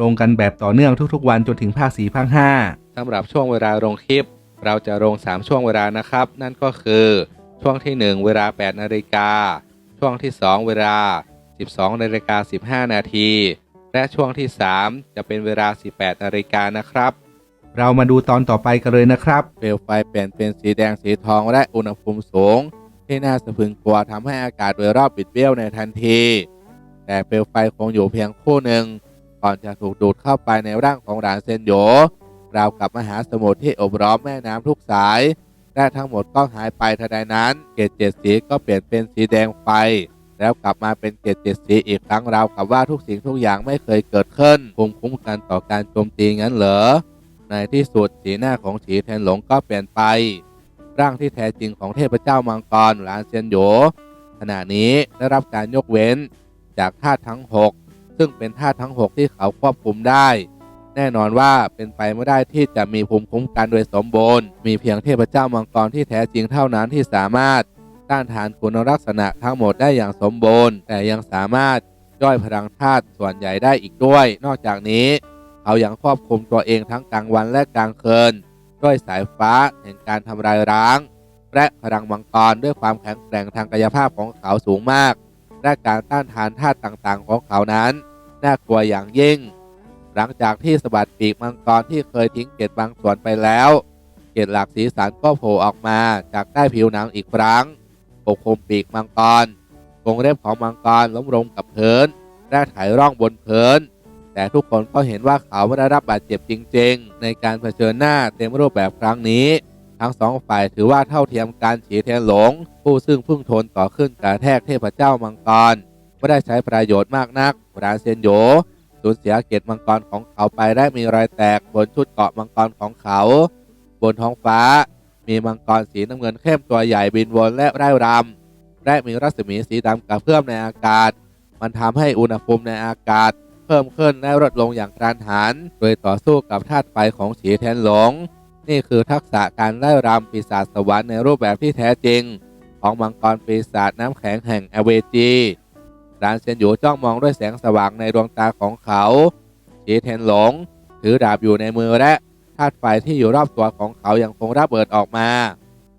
ลงกันแบบต่อเนื่องทุกๆ วันจนถึงภาค4ภาค5สำหรับช่วงเวลาลงคลิป เราจะลง 3 ช่วงเวลานะครับ นั่นก็คือช่วงที่ 1 เวลา 8 นาฬิกา ช่วงที่ 2 เวลา 12 นาฬิกา 15 นาที และช่วงที่ 3 จะเป็นเวลา 18 นาฬิกานะครับ เรามาดูตอนต่อไปกันเลยนะครับเปลวไฟเปลี่ยนเป็นสีแดงสีทองและอุณหภูมิสูง ที่น่าสะพรึงกลัวทำให้อากาศโดยรอบบิดเบี้ยวในทันที แต่เปลวไฟคงอยู่เพียงครู่หนึ่ง ก่อนจะถูกดูดเข้าไปในร่างของหลานเซนโยราวกับมหาสมุทรที่อบล้อมแม่น้ำทุกสายและทั้งหมดก็หายไปทันใดนั้น เกจเจ็ดสีก็เปลี่ยนเป็นสีแดงไฟ แล้วกลับมาเป็นเกจเจ็ดสีอีกครั้งราวกับว่าทุกสิ่งทุกอย่างไม่เคยเกิดขึ้นภูมิคุ้มกันต่อการโจมตีงั้นเหรอในที่สุดสีหน้าของฉีแทนหลงก็เปลี่ยนไป ร่างที่แท้จริงของเทพเจ้ามังกรหลานเซียนโยขณะนี้ได้รับการยกเว้น จากธาตุทั้ง 6 ซึ่งเป็นธาตุทั้ง 6 ที่เขาควบคุมได้ แน่นอนว่าเป็นไปไม่ได้ที่จะมีภูมิคุ้มกันโดยสมบูรณ์ มีเพียงเทพเจ้ามังกรที่แท้จริงเท่านั้นที่สามารถต้านทานคุณลักษณะทั้งหมดได้อย่างสมบูรณ์ แต่ยังสามารถย่อยพลังธาตุส่วนใหญ่ได้อีกด้วย นอกจากนี้ เขายังควบคุมตัวเองทั้งกลางวันและกลางคืนด้วยสายฟ้าแห่งการทำลายร้าง และพลังมังกรด้วยความแข็งแกร่งทางกายภาพของเขาสูงมาก และการต้านทานธาตุต่างๆ ของเขานั้น น่ากลัวอย่างยิ่ง หลังจากที่สะบัดปีกมังกรที่เคยทิ้งเกล็ดบางส่วนไปแล้ว เกล็ดหลักสีสันก็โผล่ออกมาจากใต้ผิวหนังอีกครั้งปกคลุมปีกมังกรกรงเล็บของมังกรล้มลงกับพื้นและถ่ายร่องบนพื้นแต่ทุกคนก็เห็นว่าเขาไม่ได้รับบาดเจ็บจริง ๆ ในการเผชิญหน้าเต็มรูปแบบครั้งนี้ ทั้งสองฝ่ายถือว่าเท่าเทียมกันฉีเทียนหลง ผู้ซึ่งพึ่งทนต่อขึ้นกระแทกเทพเจ้ามังกรไม่ได้ใช้ประโยชน์มากนัก รานเซียนโยสูญเสียเกตมังกรของเขาไปและมีรอยแตกบนชุดเกาะมังกรของเขา บนท้องฟ้า มีมังกรสีน้ำเงินเข้มตัวใหญ่บินวนและไร่รำและมีรัศมีสีดำกระเพื่อมในอากาศ มันทำให้อุณหภูมิในอากาศ เพิ่มขึ้นและลดลงอย่างกระทันหัน โดยต่อสู้กับธาตุไฟของฉีแทนหลง นี่คือทักษะการไล่รำปีศาจสวรรค์ในรูปแบบที่แท้จริง ของมังกรปีศาจน้ำแข็งแห่งอเวจี รานเซียนหยูจ้องมองด้วยแสงสว่างในดวงตาของเขาฉีเทนหลง ถือดาบอยู่ในมือและธาตุไฟที่อยู่รอบตัวของเขายังคงระเบิดออกมา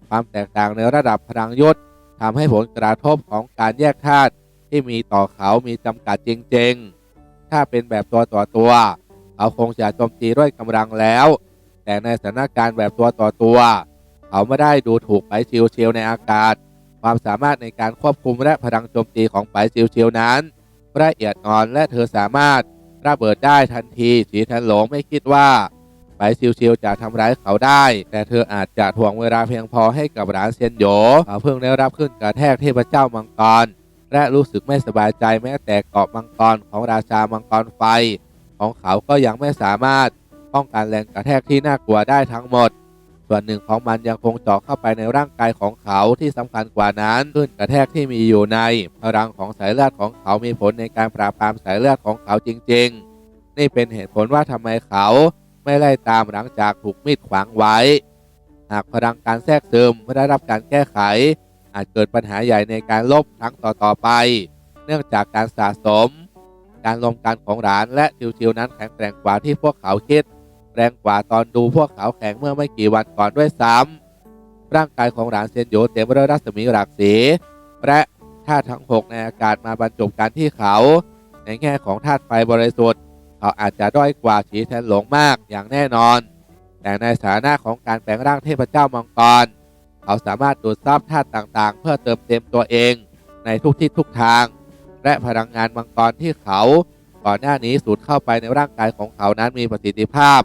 ความแตกต่างในระดับพลังยุทธทำให้ผลกระทบของการแยกธาตุที่มีต่อเขามีจำกัดจริง ๆ ถ้าเป็นแบบตัวต่อตัว เขาคงจะโจมตีด้วยกำลังแล้ว แต่ในสถานการณ์แบบตัวต่อตัว เขาไม่ได้ดูถูกไปชิวๆในอากาศ ความสามารถในการควบคุมและพลังโจมตีของไปชิวๆนั้นละเอียดอ่อนและเธอสามารถระเบิดได้ทันทีสีทันหลงไม่คิดว่าไปชิวจะทำร้ายเขาได้ แต่เธออาจจะถ่วงเวลาเพียงพอให้กับร้านเซียนโยเขาเพิ่งได้รับขึ้นกระแทกเทพเจ้ามังกร และรู้สึกไม่สบายใจแม้แต่เกาะมังกรของราชามังกรไฟ ของเขาก็ยังไม่สามารถป้องกันแรงกระแทกที่น่ากลัวได้ทั้งหมด ส่วนหนึ่งของมันยังคงเจาะเข้าไปในร่างกายของเขาที่สำคัญกว่านั้นขึ้นกระแทกที่มีอยู่ใน พลังของสายเลือดของเขามีผลในการปราบปรามสายเลือดของเขาจริง ๆ นี่เป็นเหตุผลว่าทำไมเขาไม่ไล่ตามหลังจากถูกมีดขวางไว้ หากพลังการแทรกซึมไม่ได้รับการแก้ไข อาจเกิดปัญหาใหญ่ในการลบครั้งต่อๆไป เนื่องจากการสะสม การรวมกันของหลานและชิวๆนั้นแข็งแกร่งกว่าที่พวกเขาคิด แรงกว่าตอนดูพวกเขาแข่งเมื่อไม่กี่วันก่อนด้วยซ้ำร่างกายของหลานเซียนโยเต็มไปด้วยรัศมีหลากสี และธาตุทั้งหกในอากาศมาบรรจบกันที่เขา ในแง่ของธาตุไฟบริสุทธิ์ เขาอาจจะด้อยกว่าฉีแทนหลงมากอย่างแน่นอน แต่ในสถานะของการแปลงร่างเทพเจ้ามังกร เขาสามารถดูดซับธาตุต่างๆ เพื่อเติมเต็มตัวเองในทุกทิศทุกทาง และพลังงานมังกรที่เขา ก่อนหน้านี้สูดเข้าไปในร่างกายของเขานั้นมีประสิทธิภาพ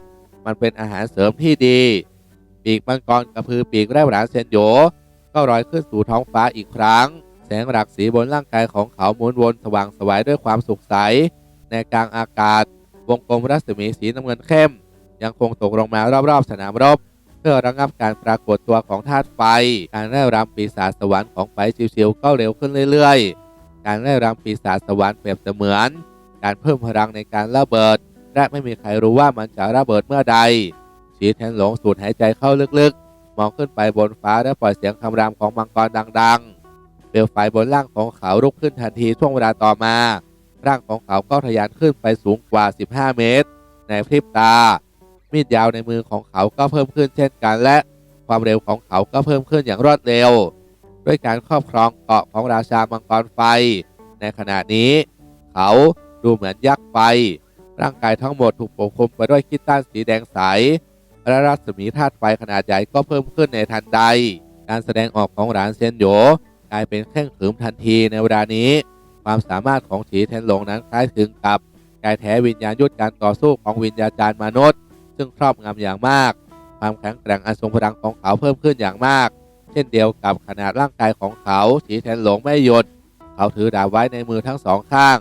มันเป็นอาหารเสริมที่ดี ปีกมังกรกระพือปีกแรบหลานเซนโยก็ลอยขึ้นสู่ท้องฟ้าอีกครั้ง แสงหลักสีบนร่างกายของเขาหมุนวนสว่างสวายด้วยความสุขใส ในกลางอากาศ วงกลมรัศมีสีน้ำเงินเข้ม ยังคงตกลงมารอบๆสนามรบ เพื่อระงับการปรากฏตัวของธาตุไฟ การไล่รำปีศาจสวรรค์ของไปชิวๆก็เร็วขึ้นเรื่อยๆ การไล่รำปีศาจสวรรค์เปรียบเสมือน การเพิ่มพลังในการระเบิด และไม่มีใครรู้ว่ามันจะระเบิดเมื่อใด ชีแทนหลงสูดหายใจเข้าลึกๆ มองขึ้นไปบนฟ้าและปล่อยเสียงคำรามของมังกรดังๆ เปลวไฟบนร่างของเขาลุกขึ้นทันทีช่วงเวลาต่อมา ร่างของเขาก็ทะยานขึ้นไปสูงกว่า 15 เมตร ในพริบตา มีดยาวในมือของเขาก็เพิ่มขึ้นเช่นกันและความเร็วของเขาก็เพิ่มขึ้นอย่างรวดเร็ว ด้วยการครอบครองเกาะของราชามังกรไฟ ในขณะนี้ เขาดูเหมือนยักษ์ไฟ ร่างกายทั้งหมดถูกปกคลุมไปด้วยขี้ต้านสีแดงใส และรัศมีธาตุไฟขนาดใหญ่ก็เพิ่มขึ้นในทันใด การแสดงออกของหลานเซียนโยกลายเป็นเคร่งขรึมทันทีในเวลานี้ ความสามารถของฉีเทนหลงนั้นคล้ายคลึงกับกายแท้วิญญาณยุทธการต่อสู้ของวิญญาจารย์มนุษย์ ซึ่งครอบงำอย่างมาก ความแข็งแกร่งอันทรงพลังของเขาเพิ่มขึ้นอย่างมาก เช่นเดียวกับขนาดร่างกายของเขาฉีเทนหลงไม่หยุด เขาถือดาบไว้ในมือทั้งสองข้าง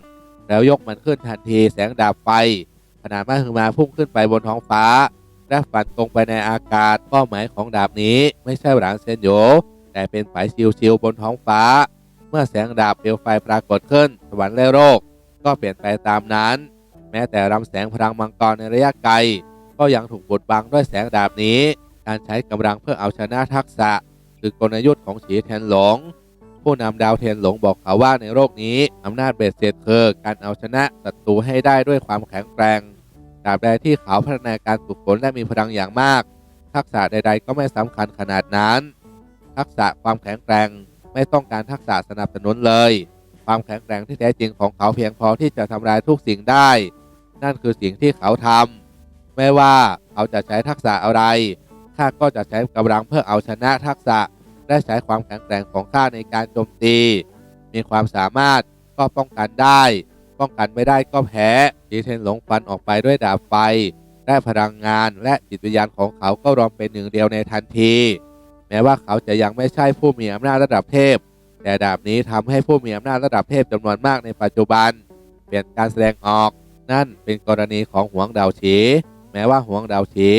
แล้วยกมันขึ้นทันทีแสงดาบไฟขนาดมหึมาพุ่งขึ้นไปบนท้องฟ้า และฟันตรงไปในอากาศเป้าหมายของดาบนี้ไม่ใช่หลานเซนโยแต่เป็นไฟชิวๆบนท้องฟ้า เมื่อแสงดาบเปลวไฟปรากฏขึ้นสวรรค์และโลกก็เปลี่ยนไปตามนั้น แม้แต่ลำแสงพลังมังกรในระยะไกล ก็ยังถูกบดบังด้วยแสงดาบนี้ การใช้กำลังเพื่อเอาชนะทักษะ คือกลยุทธ์ของฉีเทียนหลง ผู้นำดาวเทียนหลงบอกเขาว่าในโลกนี้อำนาจเบ็ดเสร็จคือการเอาชนะศัตรูให้ได้ด้วยความแข็งแกร่งตราบใดที่เขาพัฒนาการฝึกฝนและมีพลังอย่างมาก ทักษะใด ๆ ก็ไม่สำคัญขนาดนั้น ทักษะความแข็งแกร่งไม่ต้องการทักษะสนับสนุนเลย ความแข็งแกร่งที่แท้จริงของเขาเพียงพอที่จะทำลายทุกสิ่งได้ นั่นคือสิ่งที่เขาทำไม่ว่าเขาจะใช้ทักษะอะไรข้าก็จะใช้กำลังเพื่อเอาชนะทักษะ และใช้ความแข็งแกร่งของข้าในการโจมตี มีความสามารถก็ป้องกันได้ ป้องกันไม่ได้ก็แพ้จีเทนหลงฟันออกไปด้วยดาบไฟและพลังงานและจิตวิญญาณของเขาก็รวมเป็นหนึ่งเดียวในทันที แม้ว่าเขาจะยังไม่ใช่ผู้มีอำนาจระดับเทพ แต่ดาบนี้ทำให้ผู้มีอำนาจระดับเทพจำนวนมากในปัจจุบัน เปลี่ยนการแสดงออก นั่นเป็นกรณีของหวงดาวฉี แม้ว่าหวงดาวฉี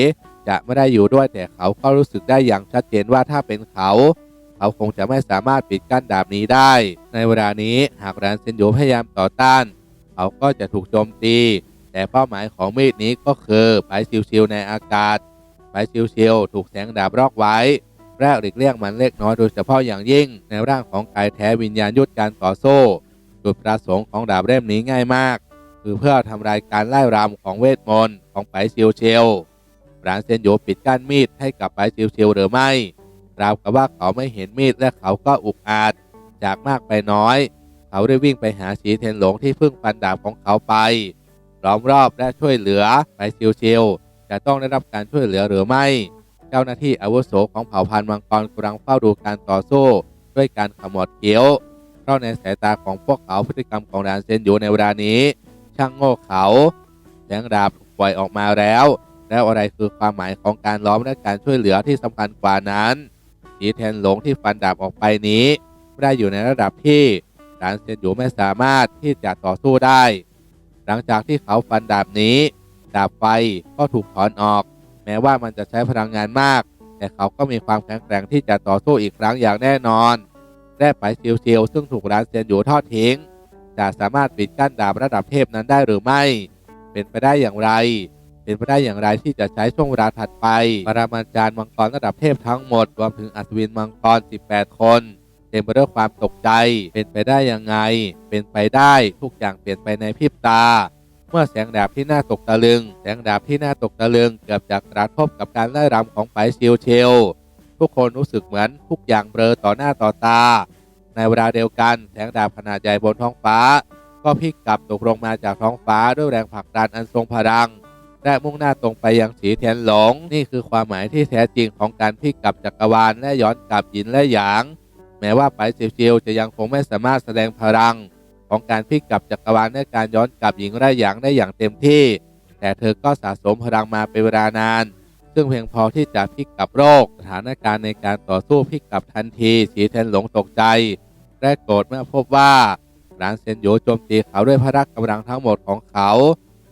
จะไม่ได้อยู่ด้วยแต่เขาก็รู้สึกได้อย่างชัดเจนว่าถ้าเป็นเขา เขาคงจะไม่สามารถปิดกั้นดาบนี้ได้ ในเวลานี้หากแรนเซนโยพยายามต่อต้าน เขาก็จะถูกโจมตี แต่เป้าหมายของมีดนี้ก็คือไปชิวๆในอากาศไปชิวๆถูกแสงดาบรอกไว้และหลีกเลี่ยงมันเล็กน้อยโดยเฉพาะอย่างยิ่ง ในร่างของกายแท้วิญญาณยุทธการต่อสู้จุดประสงค์ของดาบเล่มนี้ง่ายมาก คือเพื่อทำลายการไล่รำของเวทมนต์ของไปชิวเชล รานเซนโยปิดกั้นมีดให้กับไปชิวเชลหรือไม่ ราวกับว่าเขาไม่เห็นมีดและเขาก็อุกอาจ จากมากไปน้อย เขาได้วิ่งไปหาสีเทนหลงที่เพิ่งฟันดาบของเขาไปล้อมรอบและช่วยเหลือไปชิวๆจะต้องได้รับการช่วยเหลือหรือไม่ เจ้าหน้าที่อาวุโสของเผ่าพันธุ์มังกรกำลังเฝ้าดูการต่อสู้ด้วยการขมวดเขียวเพราะในสายตาของพวกเขาพฤติกรรมของดานเซนอยู่ในเวลานี้ ช่างโง่เขาแสงดาบถูกปล่อยออกมาแล้ว แล้วอะไรคือความหมายของการล้อมและการช่วยเหลือที่สำคัญกว่านั้นสีแทนหลงที่ฟันดาบออกไปนี้ไม่ได้อยู่ในระดับที่ดานเซนอยู่ไม่สามารถที่จะต่อสู้ได้ หลังจากที่เขาฟันดาบนี้ ดาบไฟก็ถูกถอนออก แม้ว่ามันจะใช้พลังงานมาก แต่เขาก็มีความแข็งแกร่งที่จะต่อสู้อีกครั้งอย่างแน่นอนและไปเซียวๆซึ่งถูกร้านเซียนอยู่ทอดทิ้งจะสามารถปิดกั้นดาบระดับเทพนั้นได้หรือไม่ เป็นไปได้อย่างไร เป็นไปได้อย่างไรที่จะใช้ช่วงเวลาถัดไป ปรามาจารย์มังกรระดับเทพทั้งหมด รวมถึงอัศวินมังกร 18 คนเต็มไปด้วยความตกใจ เป็นไปได้ยังไง เป็นไปได้ทุกอย่างเปลี่ยนไปในพริบตา เมื่อแสงดาบที่น่าตกตะลึง แสงดาบที่น่าตกตะลึง เกือบจะกระทบกับการไล่รำของไปชิวเชลทุกคนรู้สึกเหมือนทุกอย่างเบลอต่อหน้าต่อตา ในเวลาเดียวกัน แสงดาบขนาดใหญ่บนท้องฟ้า ก็พลิกกลับตกลงมาจากท้องฟ้าด้วยแรงผลักดันอันทรงพลัง และมุ่งหน้าตรงไปยังสีเทียนหลง นี่คือความหมายที่แท้จริงของการพลิกกลับจักรวาลและย้อนกลับหยินและหยาง แม้ว่าไปเซียวจะยังคงไม่สามารถแสดงพลัง ของการพลิกกลับจักรวาลในการย้อนกลับหญิงและหยางได้อย่างเต็มที่ แต่เธอก็สะสมพลังมาเป็นเวลานาน ซึ่งเพียงพอที่จะพลิกกลับโรค สถานการณ์ในการต่อสู้พลิกกลับทันทีสีเทนหลงตกใจและโกรธเมื่อพบว่าหลานเซนโยโจมตีเขาด้วยพละกำลังทั้งหมดของเขา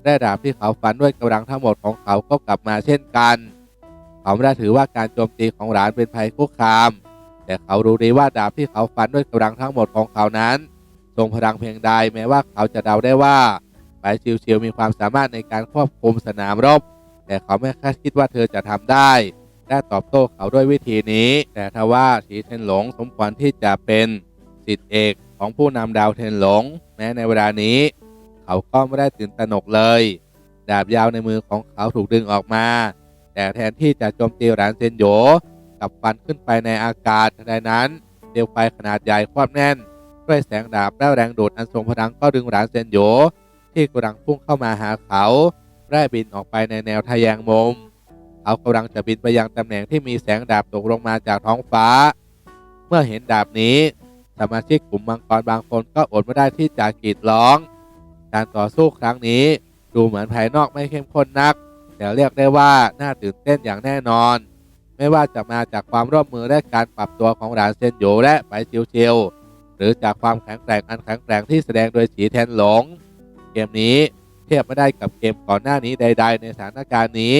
และดาบที่เขาฟันด้วยกำลังทั้งหมดของเขาก็กลับมาเช่นกัน เขาไม่ได้ถือว่าการโจมตีของหลานเป็นภัยคุกคาม แต่เขารู้ดีว่าดาบที่เขาฟันด้วยกำลังทั้งหมดของเขานั้นทรงพลังเพียงใดแม้ว่าเขาจะเดาได้ว่าไปชิวๆมีความสามารถในการควบคุมสนามรบ แต่เขาไม่คาดคิดว่าเธอจะทำได้และตอบโต้เขาด้วยวิธีนี้ แต่ทว่าสีเทนหลงสมควรที่จะเป็นสิทธิเอกของผู้นำดาวเทนหลง แม้ในเวลานี้ เขาก็ไม่ได้ตื่นตระหนกเลย ดาบยาวในมือของเขาถูกดึงออกมา แต่แทนที่จะโจมตีหลานเซนโยกับฟันขึ้นไปในอากาศทันใดนั้นเปลวไฟขนาดใหญ่ควบแน่น ด้วยแสงดาบและแรงดูดอันทรงพลังก็ดึงหลานเซนโยที่กำลังพุ่งเข้ามาหาเขาไล่บินออกไปในแนวทะแยงมุมเขากำลังจะบินไปยังตำแหน่งที่มีแสงดาบตกลงมาจากท้องฟ้า เมื่อเห็นดาบนี้ สมาชิกกลุ่มมังกรบางคนก็อดไม่ได้ที่จะกรีดร้อง การต่อสู้ครั้งนี้ ดูเหมือนภายนอกไม่เข้มข้นนัก แต่เรียกได้ว่าน่าตื่นเต้นอย่างแน่นอน ไม่ว่าจะมาจากความร่วมมือและการปรับตัวของหลานเซนโยและไปชิวเชียวหรือจากความแข็งแกร่งอันแข็งแกร่งที่แสดงโดยฉีแทนหลง เกมนี้เทียบไม่ได้กับเกมก่อนหน้านี้ใด ๆ ในสถานการณ์นี้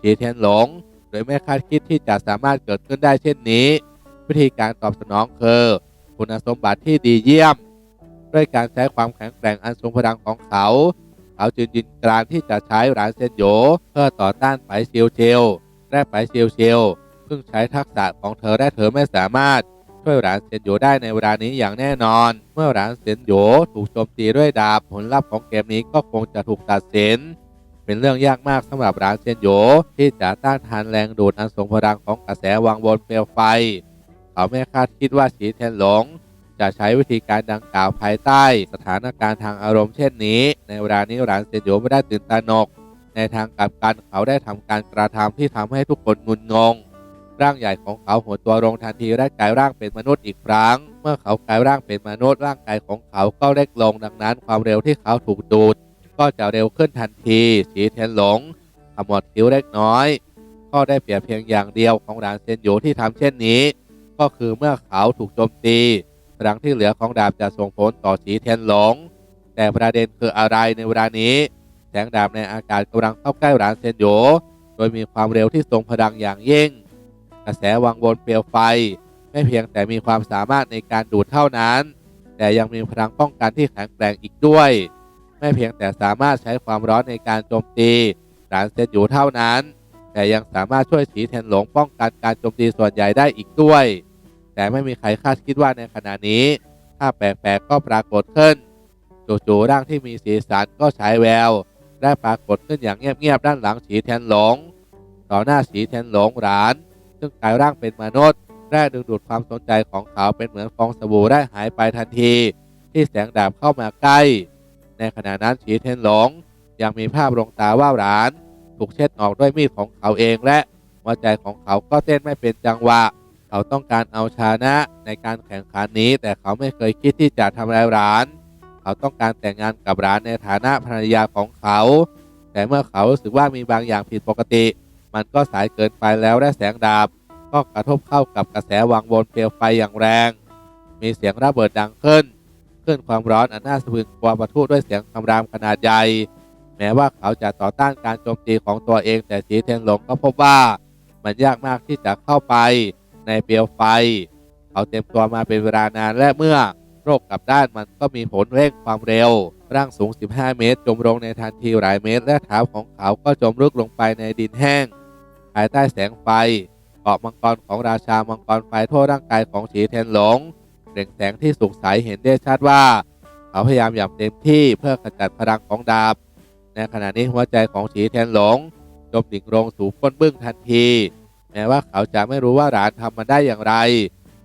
ฉีเทียนหลง โดยไม่คาดคิดที่จะสามารถเกิดขึ้นได้เช่นนี้ วิธีการตอบสนองคือ คุณสมบัติที่ดีเยี่ยม ด้วยการใช้ความแข็งแกร่งอันทรงพลังของเขา เขาจึงยืนกรานที่จะใช้หลานเซนโยเพื่อต่อต้านไปเชียวเชียวและไปเชียวเชียวเพิ่งใช้ทักษะของเธอและเธอไม่สามารถช่วยหลานเซนโยได้ในเวลานี้อย่างแน่นอน เมื่อหลานเซนโยถูกโจมตีด้วยดาบผลลัพธ์ของเกมนี้ก็คงจะถูกตัดสินเป็นเรื่องยากมากสำหรับหลานเซนโยที่จะต้านทานแรงดูดอันทรงพลังของกระแสวังวนเปลวไฟ เขาไม่คาดคิดว่าฉีเทนหลง จะใช้วิธีการดังกล่าวภายใต้ สถานการณ์ทางอารมณ์เช่นนี้ ในเวลานี้หลานเซนโยไม่ได้ตื่นตระหนก ในทางกลับกันเขาได้ทำการกระทำที่ทำให้ทุกคนงุนงง ร่างใหญ่ของเขาหัวตัวลงทันทีและกลายร่างเป็นมนุษย์อีกครั้ง เมื่อเขากลายร่างเป็นมนุษย์ร่างกายของเขาก็เล็กลงดังนั้น ความเร็วที่เขาถูกดูด ก็จะเร็วขึ้นทันทีสีเทนหลงขมวดคิ้วเล็กน้อยก็ได้เปรียบเพียงอย่างเดียวของหลานเซนโยที่ทำเช่นนี้ ก็คือเมื่อเขาถูกโจมตี พลังที่เหลือของดาบจะส่งผลต่อสีเทียนหลง แต่ประเด็นคืออะไรในเวลานี้ แสงดาบในอากาศกำลังเข้าใกล้หลานเซนโยโดยมีความเร็วที่ทรงพลังอย่างยิ่ง กระแสวังวนเปลวไฟ ไม่เพียงแต่มีความสามารถในการดูดเท่านั้น แต่ยังมีพลังป้องกันที่แข็งแกร่งอีกด้วย ไม่เพียงแต่สามารถใช้ความร้อนในการโจมตีหลานเซนอยู่เท่านั้น แต่ยังสามารถช่วยสีเทนหลงป้องกันการโจมตีส่วนใหญ่ได้อีกด้วย แต่ไม่มีใครคาดคิดว่าในขณะนี้ภาพแปลกๆก็ปรากฏขึ้นจู่ๆร่างที่มีสีสันก็ฉายแวว ได้ปรากฏขึ้นอย่างเงียบๆด้านหลังสีเทนหลง ต่อหน้าสีเทนหลงหลาน ซึ่งกลายร่างเป็นมนุษย์แรกดึงดูดความสนใจของเขาเป็นเหมือนฟองสบู่ได้หายไปทันที ที่แสงดาบเข้ามาใกล้ ในขณะนั้นฉีเทนหลง ยังมีภาพลงตาว่าหลาน ถูกเช็ดออกด้วยมีดของเขาเองและหัวใจของเขาก็เต้นไม่เป็นจังหวะ เขาต้องการเอาชนะในการแข่งขันนี้ แต่เขาไม่เคยคิดที่จะทำร้ายหลาน เขาต้องการแต่งงานกับหลานในฐานะภรรยาของเขา แต่เมื่อเขารู้สึกว่ามีบางอย่างผิดปกติ มันก็สายเกินไปแล้วและแสงดาบก็กระทบเข้ากับกระแสวังวนเปลวไฟอย่างแรง มีเสียงระเบิดดังขึ้นขึ้นความร้อนอันน่าสะพรึงกลัวประทุด้วยเสียงคำรามขนาดใหญ่ แม้ว่าเขาจะต่อต้านการโจมตีของตัวเองแต่สีเทนหลงก็พบว่ามันยากมากที่จะเข้าไป ในเปลวไฟ เขาเต็มตัวมาเป็นเวลานานและเมื่อโรคกลับด้านมันก็มีผลเร่งความเร็ว ร่างสูง 15 เมตร จมลงในทันทีหลายเมตร และเท้าของเขาก็จมลึกลงไปในดินแห้ง ภายใต้แสงไฟเกาะมังกรของราชามังกรไฟทั่วร่างกายของฉีเทนหลงเปล่งแสงที่สุกใสเห็นได้ชัดว่า เขาพยายามอย่างเต็มที่เพื่อขจัดพลังของดาบ ในขณะนี้หัวใจของฉีเทนหลงจมดิ่งลงสู่ก้นบึ้งทันที ม้ว่าเขาจะไม่รู้ว่าหลานทำมันได้อย่างไร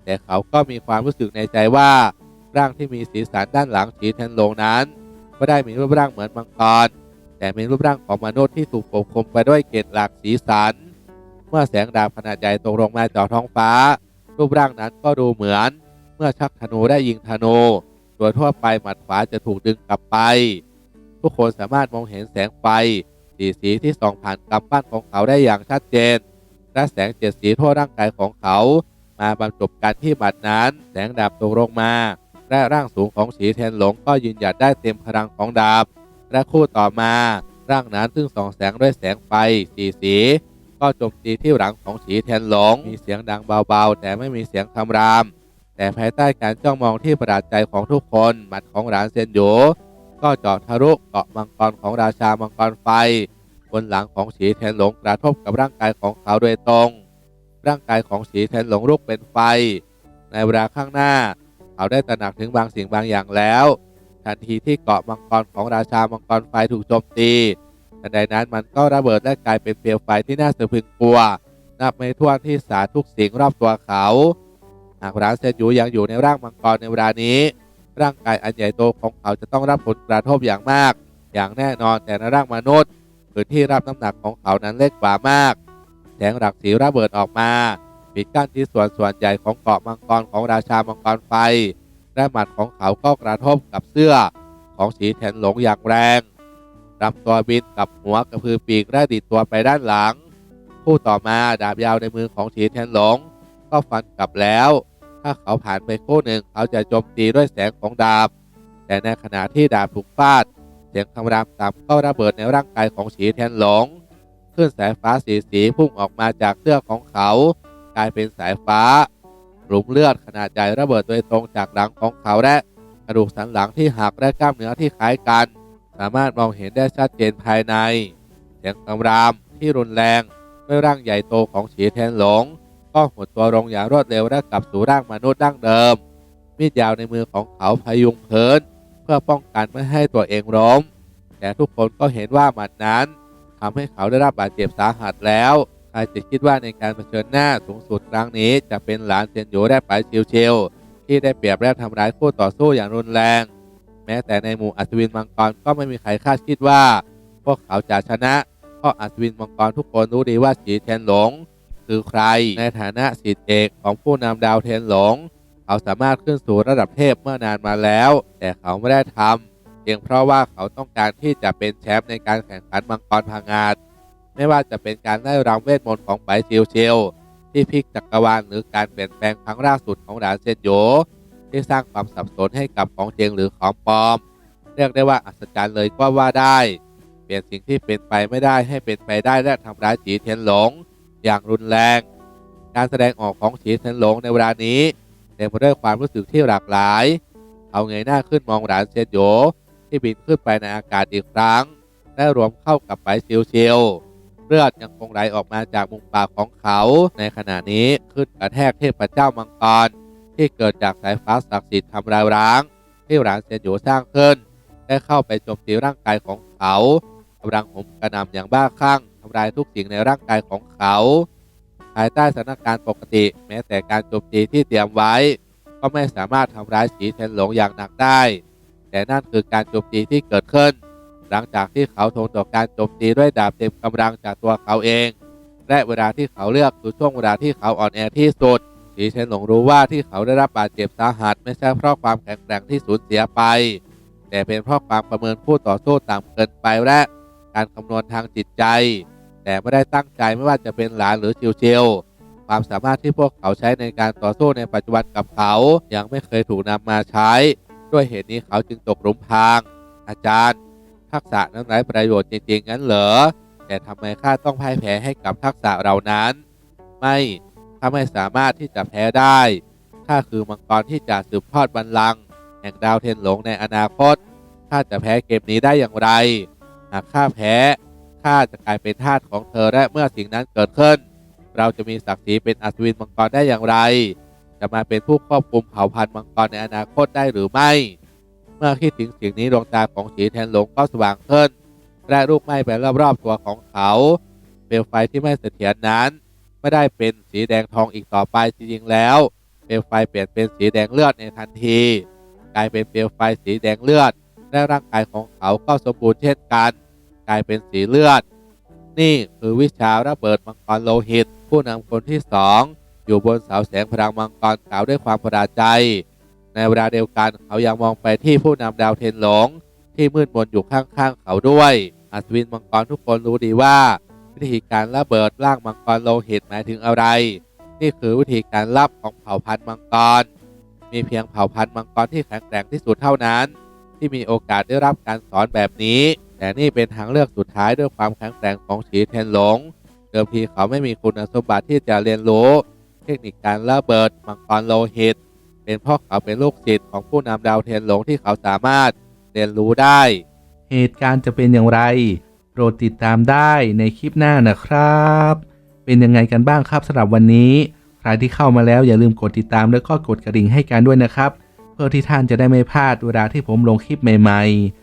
แต่เขาก็มีความรู้สึกในใจว่า ร่างที่มีสีสันด้านหลังฉีเทนลงนั้นก็ได้มีรูปร่างเหมือนมังกรแต่มีรูปร่างของมนุษย์ที่ถูกปกคลุมไปด้วยเกล็ดหลากสีสัน เมื่อแสงดาบขนาดใหญ่ตกลงมาจากท้องฟ้า รูปร่างนั้นก็ดูเหมือน เมื่อชักธนูได้ยิงธนูโดยทั่วไปหมัดขวาจะถูกดึงกลับไป ทุกคนสามารถมองเห็นแสงไฟสีสีที่ส่องผ่านกำปั้นของเขาได้อย่างชัดเจน และแสงเจ็ดสีทั่วร่างกายของเขา มาบรรจบกันที่หมัดนั้น แสงดาบตกลงมา และร่างสูงของสีเทนหลงก็ยืนหยัดได้เต็มพลังของดาบ และคู่ต่อมา ร่างนั้นซึ่งส่องแสงด้วยแสงไฟสีสี ก็จมตีที่หลังของฉีเทนหลง มีเสียงดังเบาๆ แต่ไม่มีเสียงคำราม แต่ภายใต้การจ้องมองที่ประหลาดใจของทุกคนหมัดของหลานเซนโยก็เจาะทะลุเกาะมังกรของราชามังกรไฟ บนหลังของฉีเทียนหลงกระทบกับร่างกายของเขาโดยตรง ร่างกายของฉีเทียนหลงลุกเป็นไฟ ในเวลาข้างหน้า เขาได้ตระหนักถึงบางสิ่งบางอย่างแล้ว ทันทีที่เกาะมังกรของราชามังกรไฟถูกโจมตีทันใดนั้นมันก็ระเบิดและกลายเป็นเปลวไฟที่น่าสะพรึงกลัว นับไม่ถ้วนที่สาทุกสิ่งรอบตัวเขา หากร้านเซนยูยังอยู่ในร่างมังกรในเวลานี้ ร่างกายอันใหญ่โตของเขาจะต้องรับผลกระทบอย่างมาก อย่างแน่นอนแต่ในร่างมนุษย์ พื้นที่รับน้ำหนักของเขานั้นเล็กกว่ามากแสงหลักสีระเบิดออกมาปิดกั้นที่ส่วนส่วนใหญ่ของเกาะมังกรของราชามังกรไฟ และหมัดของเขาก็กระทบกับเสื้อของสีแทนหลงอย่างแรงลำตัวบินกับหัวกระพือปีกและดิดตัวไปด้านหลังผู้ต่อมาดาบยาวในมือของสีแทนหลง ก็ฟันกลับแล้ว ถ้าเขาผ่านไปคู่หนึ่งเขาจะโจมตีด้วยแสงของดาบ แต่ในขณะที่ดาบถูกฟาด สียงคำรามต่ำก็ระเบิดในร่างกายของสีแทนหลงคลื่นสายฟ้าสีสีพุ่งออกมาจากเสื้อของเขา กลายเป็นสายฟ้า หลุมเลือดขนาดใหญ่ระเบิดโดยตรงจากหลังของเขาและกระดูกสันหลังที่หักและกล้ามเนื้อที่คล้ายกัน สามารถมองเห็นได้ชัดเจนภายใน เสียงคำรามที่รุนแรงด้วยร่างใหญ่โตของฉีแทนหลง ก็หดตัวลงอย่างรวดเร็วและกลับสู่ร่างมนุษย์ดั้งเดิมมีดยาวในมือของเขาพยุงเพลิน เพื่อป้องกันไม่ให้ตัวเองล้ม แต่ทุกคนก็เห็นว่าหมัดนั้นทำให้เขาได้รับบาดเจ็บสาหัสแล้วใครจะคิดว่าในการเผชิญหน้าสูงสุดครั้งนี้ จะเป็นหลานเซียนโยได้ไปเชิวๆที่ได้เปรียบและทำร้ายคู่ต่อสู้อย่างรุนแรง แม้แต่ในหมู่อัศวินมังกรก็ไม่มีใครคาดคิดว่า พวกเขาจะชนะเพราะอัศวินมังกรทุกคนรู้ดีว่าสีเทียนหลง คือใครในฐานะสิทธิเอกของผู้นำดาวเทียนหลง เขาสามารถขึ้นสู่ระดับเทพเมื่อนานมาแล้ว แต่เขาไม่ได้ทำเพียงเพราะว่าเขาต้องการที่จะเป็นแชมป์ในการแข่งขันมังกรพังงาดไม่ว่าจะเป็นการไล่รำเวทมนต์ของไปชิวเชลที่พลิกจักรวาลหรือการเปลี่ยนแปลงครั้งล่าสุดของดานเซนโยที่สร้างความสับสนให้กับของเจงหรือของปลอม เรียกได้ว่าอัศจรรย์เลยก็ว่าได้ เปลี่ยนสิ่งที่เป็นไปไม่ได้ให้เป็นไปได้และทำร้ายจีเทียนหลง อย่างรุนแรง การแสดงออกของจีเทียนหลงในเวลานี้ ต็มไปด้วยความรู้สึกที่หลากหลาย เอาเงยหน้าขึ้นมองหลานเซนโยที่บินขึ้นไปในอากาศอีกครั้งและรวมเข้ากับไปชิวเชลเลือดยังคงไหลออกมาจากมุมปากของเขา ในขณะนี้ขึ้นกระแทกเทพเจ้ามังกรที่เกิดจากสายฟ้าศักดิ์สิทธิ์ทำลายร้าง ที่หลานเซียนโยสร้างขึ้น ได้เข้าไปโจมตีร่างกายของเขากำลังห่มกระนำอย่างบ้าคลั่งทำลายทุกสิ่งในร่างกายของเขา ภายใต้สถานการณ์ปกติ แม้แต่การโจมตีที่เตรียมไว้ ก็ไม่สามารถทำร้ายสีเทนหลงอย่างหนักได้ แต่นั่นคือการโจมตีที่เกิดขึ้น หลังจากที่เขาทนต่อการโจมตีด้วยดาบเต็มกำลังจากตัวเขาเอง และเวลาที่เขาเลือกคือช่วงเวลาที่เขาอ่อนแอที่สุดสีเชนหลงรู้ว่าที่เขาได้รับบาดเจ็บสาหัสไม่ใช่เพราะความแข็งแกร่งที่สูญเสียไป แต่เป็นเพราะความประเมินคู่ต่อสู้ต่ำเกินไปและการคำนวณทางจิตใจ แต่ไม่ได้ตั้งใจไม่ว่าจะเป็นหลานหรือชิวเชลความสามารถที่พวกเขาใช้ในการต่อสู้ในปัจจุบันกับเขายังไม่เคยถูกนำมาใช้ ด้วยเหตุนี้เขาจึงตกหลุมพราง อาจารย์ ทักษะนั้นไร้ประโยชน์จริงๆงั้นเหรอแต่ทำไมข้าต้องพ่ายแพ้ให้กับทักษะเหล่านั้น ไม่ข้าไม่สามารถที่จะแพ้ได้ข้าคือมังกรที่จะสืบทอดบัลลังก์แห่งดาวเทนหลงในอนาคตข้าจะแพ้เกมนี้ได้อย่างไร หากข้าแพ้ ข้าจะกลายเป็นทาสของเธอและเมื่อสิ่งนั้นเกิดขึ้น เราจะมีศักดิ์ศรีเป็นอัศวินมังกรได้อย่างไร จะมาเป็นผู้ควบคุมเผ่าพันธุ์มังกรในอนาคตได้หรือไม่ เมื่อคิดถึงสิ่งนี้ดวงตาของสีแทนหลงก็สว่างขึ้นและลูกไม้ไปรอบๆตัวของเขา เปลวไฟที่ไม่เสถียรนั้น ไม่ได้เป็นสีแดงทองอีกต่อไปจริงๆแล้ว เปลวไฟเปลี่ยนเป็นสีแดงเลือดในทันที กลายเป็นเปลวไฟสีแดงเลือดและร่างกายของเขาก็สมบูรณ์เช่นกัน กลายเป็นสีเลือด นี่คือวิชาระเบิดมังกรโลหิต ผู้นำคนที่สองอยู่บนเสาแสงพลังมังกรกล่าวด้วยความประหลาดใจ ในเวลาเดียวกันเขายังมองไปที่ผู้นำดาวเทนหลง ที่มืดมนอยู่ข้างๆเขาด้วยอัศวินมังกรทุกคนรู้ดีว่า วิธีการระเบิดร่างมังกรโลหิตหมายถึงอะไร นี่คือวิธีการลับของเผ่าพันธุ์มังกร มีเพียงเผ่าพันธุ์มังกรที่แข็งแกร่งที่สุดเท่านั้น ที่มีโอกาสได้รับการสอนแบบนี้ แต่นี่เป็นทางเลือกสุดท้ายด้วยความแข็งแกร่งของฉีเทียนหลง เดิมทีเขาไม่มีคุณสมบัติที่จะเรียนรู้ เทคนิคการระเบิดมังกรโลหิต เป็นเพราะเขาเป็นลูกศิษย์ของผู้นำดาวเทียนหลงที่เขาสามารถเรียนรู้ได้ เหตุการณ์จะเป็นอย่างไร โปรดติดตามได้ในคลิปหน้านะครับ เป็นยังไงกันบ้างครับสำหรับวันนี้ ใครที่เข้ามาแล้วอย่าลืมกดติดตามแล้วก็กดกระดิ่งให้กันด้วยนะครับ เพื่อที่ท่านจะได้ไม่พลาดเวลาที่ผมลงคลิปใหม่ ๆ